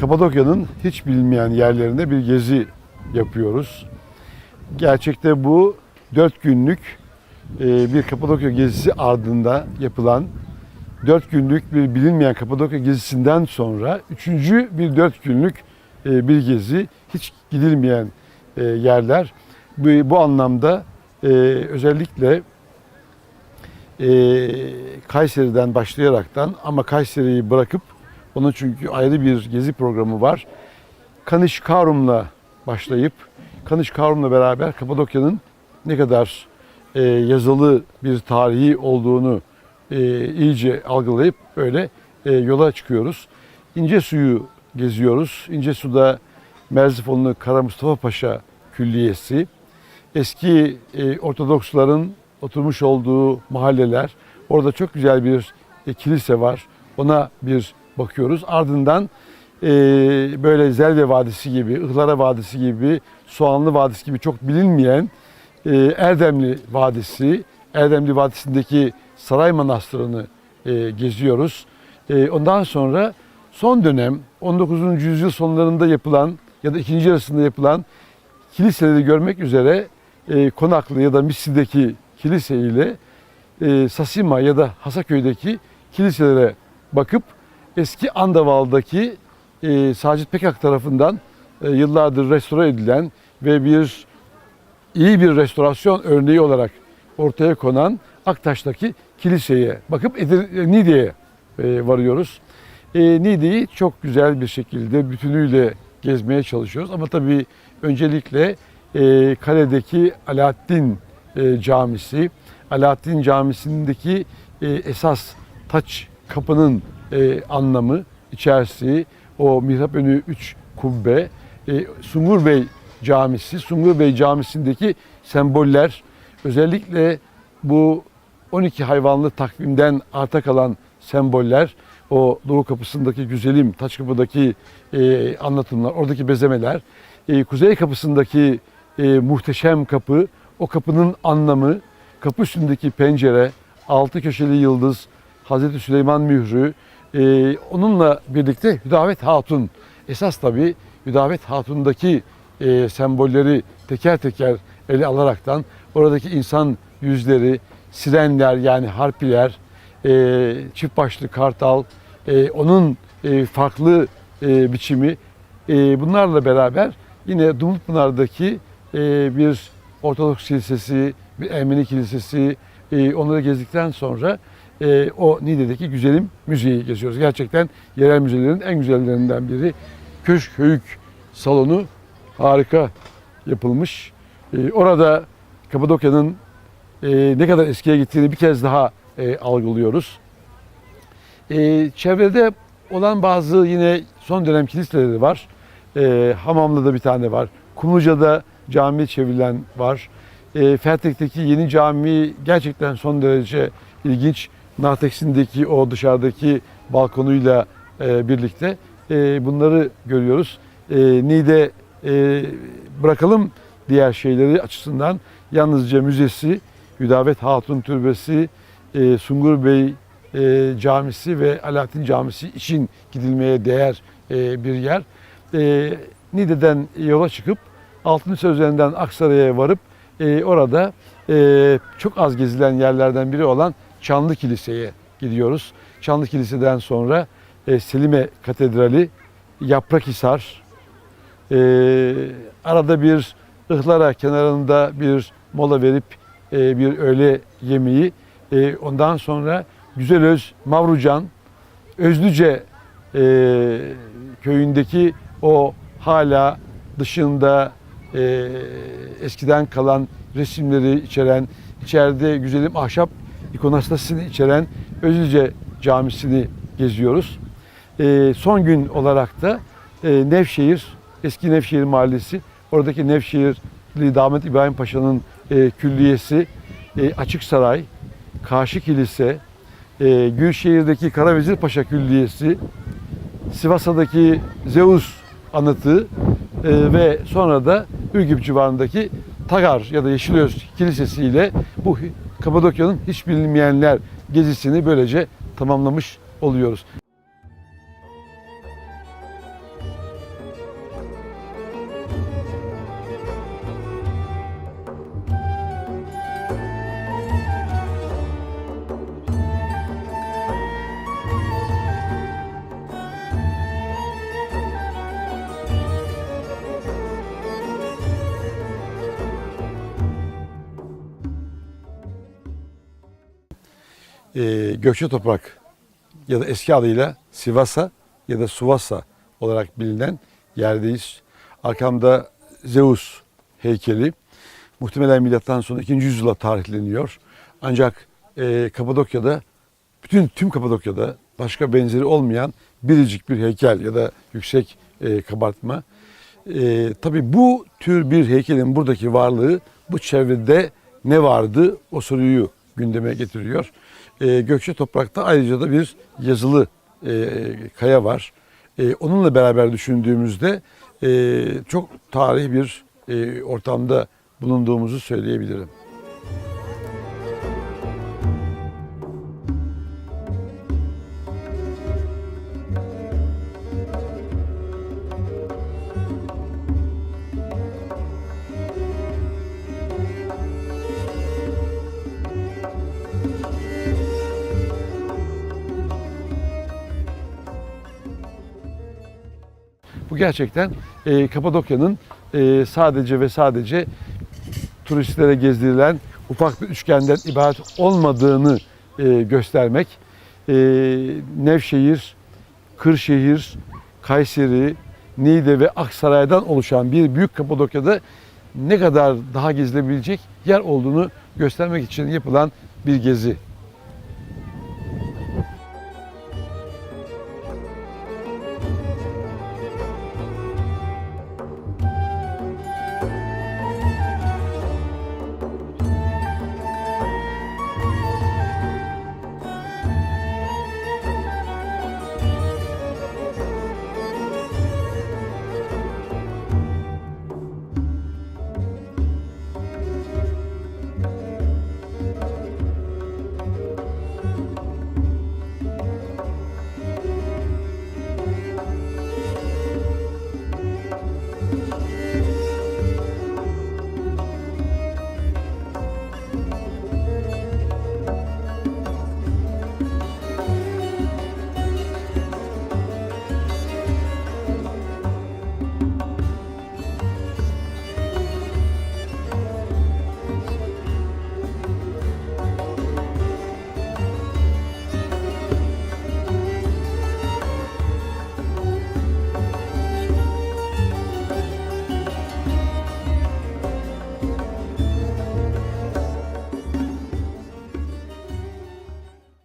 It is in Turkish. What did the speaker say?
Kapadokya'nın hiç bilinmeyen yerlerinde bir gezi yapıyoruz. Gerçekte bu 4 günlük e, bir Kapadokya gezisi ardında yapılan 4 günlük bir bilinmeyen Kapadokya gezisinden sonra üçüncü bir 4 günlük e, bir gezi. Hiç gidilmeyen e, yerler. Bu, bu anlamda özellikle Kayseri'den başlayaraktan ama Kayseri'yi bırakıp onun çünkü ayrı bir gezi programı var. Kanış Karum'la başlayıp Kanış Karum'la beraber Kapadokya'nın ne kadar e, yazılı bir tarihi olduğunu e, iyice algılayıp böyle e, yola çıkıyoruz. İnce suyu geziyoruz. İnce suda Merzifonlu Kara Mustafa Paşa Külliyesi, eski e, Ortodoksların oturmuş olduğu mahalleler. Orada çok güzel bir e, kilise var. Ona bir bakıyoruz. Ardından e, böyle Zelve Vadisi gibi, Ihlara Vadisi gibi, Soğanlı Vadisi gibi çok bilinmeyen e, Erdemli Vadisi, Erdemli Vadisi'ndeki Saray Manastırı'nı e, geziyoruz. E, ondan sonra son dönem 19. yüzyıl sonlarında yapılan ya da ikinci yarısında yapılan kiliseleri görmek üzere e, Konaklı ya da Missi'deki kilise ile e, Sasima ya da Hasaköy'deki kiliselere bakıp eski Andaval'daki e, Sacit Pekak tarafından e, yıllardır restore edilen ve bir iyi bir restorasyon örneği olarak ortaya konan Aktaş'taki kiliseye bakıp Edir, Niğde'ye e, varıyoruz. E, Niğde'yi çok güzel bir şekilde bütünüyle gezmeye çalışıyoruz. Ama tabii öncelikle e, kaledeki Alaaddin e, Camisi, Alaaddin Camisi'ndeki e, esas taç kapının e, anlamı, içerisi, o mihrap önü 3 kubbe, e, Sungur Bey Camisi, Sungur Bey Camisi'ndeki semboller, özellikle bu 12 hayvanlı takvimden arta kalan semboller, o Doğu Kapısı'ndaki güzelim, Taç Kapı'daki e, anlatımlar, oradaki bezemeler, e, Kuzey Kapısı'ndaki e, muhteşem kapı, o kapının anlamı, kapı üstündeki pencere, altı köşeli yıldız, Hazreti Süleyman mührü, e, onunla birlikte Hüdavet Hatun, esas tabii Hüdavet Hatun'daki e, sembolleri teker teker ele alaraktan oradaki insan yüzleri, sirenler yani harpiler, e, çift başlı kartal, e, onun e, farklı e, biçimi e, bunlarla beraber yine Dumlupınar'daki e, bir Ortodoks Kilisesi, bir Ermeni Kilisesi e, onları gezdikten sonra e, o Niğde'deki güzelim müzeyi geziyoruz. Gerçekten yerel müzelerin en güzellerinden biri. Köşk Höyük salonu harika yapılmış. E, orada Kapadokya'nın e, ne kadar eskiye gittiğini bir kez daha e, algılıyoruz. E, çevrede olan bazı yine son dönem kiliseleri var. E, Hamamlı'da bir tane var. Kumluca'da cami çevrilen var. E, Fertek'teki yeni cami gerçekten son derece ilginç. Narteksin'deki o dışarıdaki balkonuyla e, birlikte e, bunları görüyoruz. E, Niğde e, bırakalım diğer şeyleri açısından yalnızca müzesi, Hüdavet Hatun Türbesi, e, Sungur Bey e, Camisi ve Alaaddin Camisi için gidilmeye değer e, bir yer. E, Niğde'den yola çıkıp Altınoluk üzerinden Aksaray'a varıp e, orada e, çok az gezilen yerlerden biri olan Çanlı Kilise'ye gidiyoruz. Çanlı Kilise'den sonra e, Selime Katedrali, Yaprakhisar, e, arada bir Ihlara kenarında bir mola verip e, bir öğle yemeği, e, ondan sonra Güzelöz, Mavrucan, Özlüce e, köyündeki o hala dışında e, eskiden kalan resimleri içeren, içeride güzelim ahşap ikonastasını içeren Özlüce Camisi'ni geziyoruz. E, son gün olarak da e, Nevşehir, eski Nevşehir Mahallesi, oradaki Nevşehirli Damat İbrahim Paşa'nın e, külliyesi, e, Açık Saray, Karşı Kilise, e, Gülşehir'deki Karavezir Paşa Külliyesi, Sivas'taki Zeus anıtı e, ve sonra da Ürgüp civarındaki Tagar ya da Yeşilöz Kilisesi ile bu Kapadokya'nın hiç bilinmeyenler gezisini böylece tamamlamış oluyoruz. E, Gökçe Toprak ya da eski adıyla Sivasa ya da Suvasa olarak bilinen yerdeyiz. Arkamda Zeus heykeli. Muhtemelen milattan sonra 2. yüzyıla tarihleniyor. Ancak e, Kapadokya'da bütün tüm Kapadokya'da başka benzeri olmayan biricik bir heykel ya da yüksek e, kabartma. E, tabii bu tür bir heykelin buradaki varlığı bu çevrede ne vardı o soruyu gündeme getiriyor. E, Gökçe Toprak'ta ayrıca da bir yazılı e, kaya var. E, onunla beraber düşündüğümüzde e, çok tarihi bir e, ortamda bulunduğumuzu söyleyebilirim. Bu gerçekten e, Kapadokya'nın e, sadece ve sadece turistlere gezdirilen ufak bir üçgenden ibaret olmadığını e, göstermek. E, Nevşehir, Kırşehir, Kayseri, Niğde ve Aksaray'dan oluşan bir büyük Kapadokya'da ne kadar daha gezilebilecek yer olduğunu göstermek için yapılan bir gezi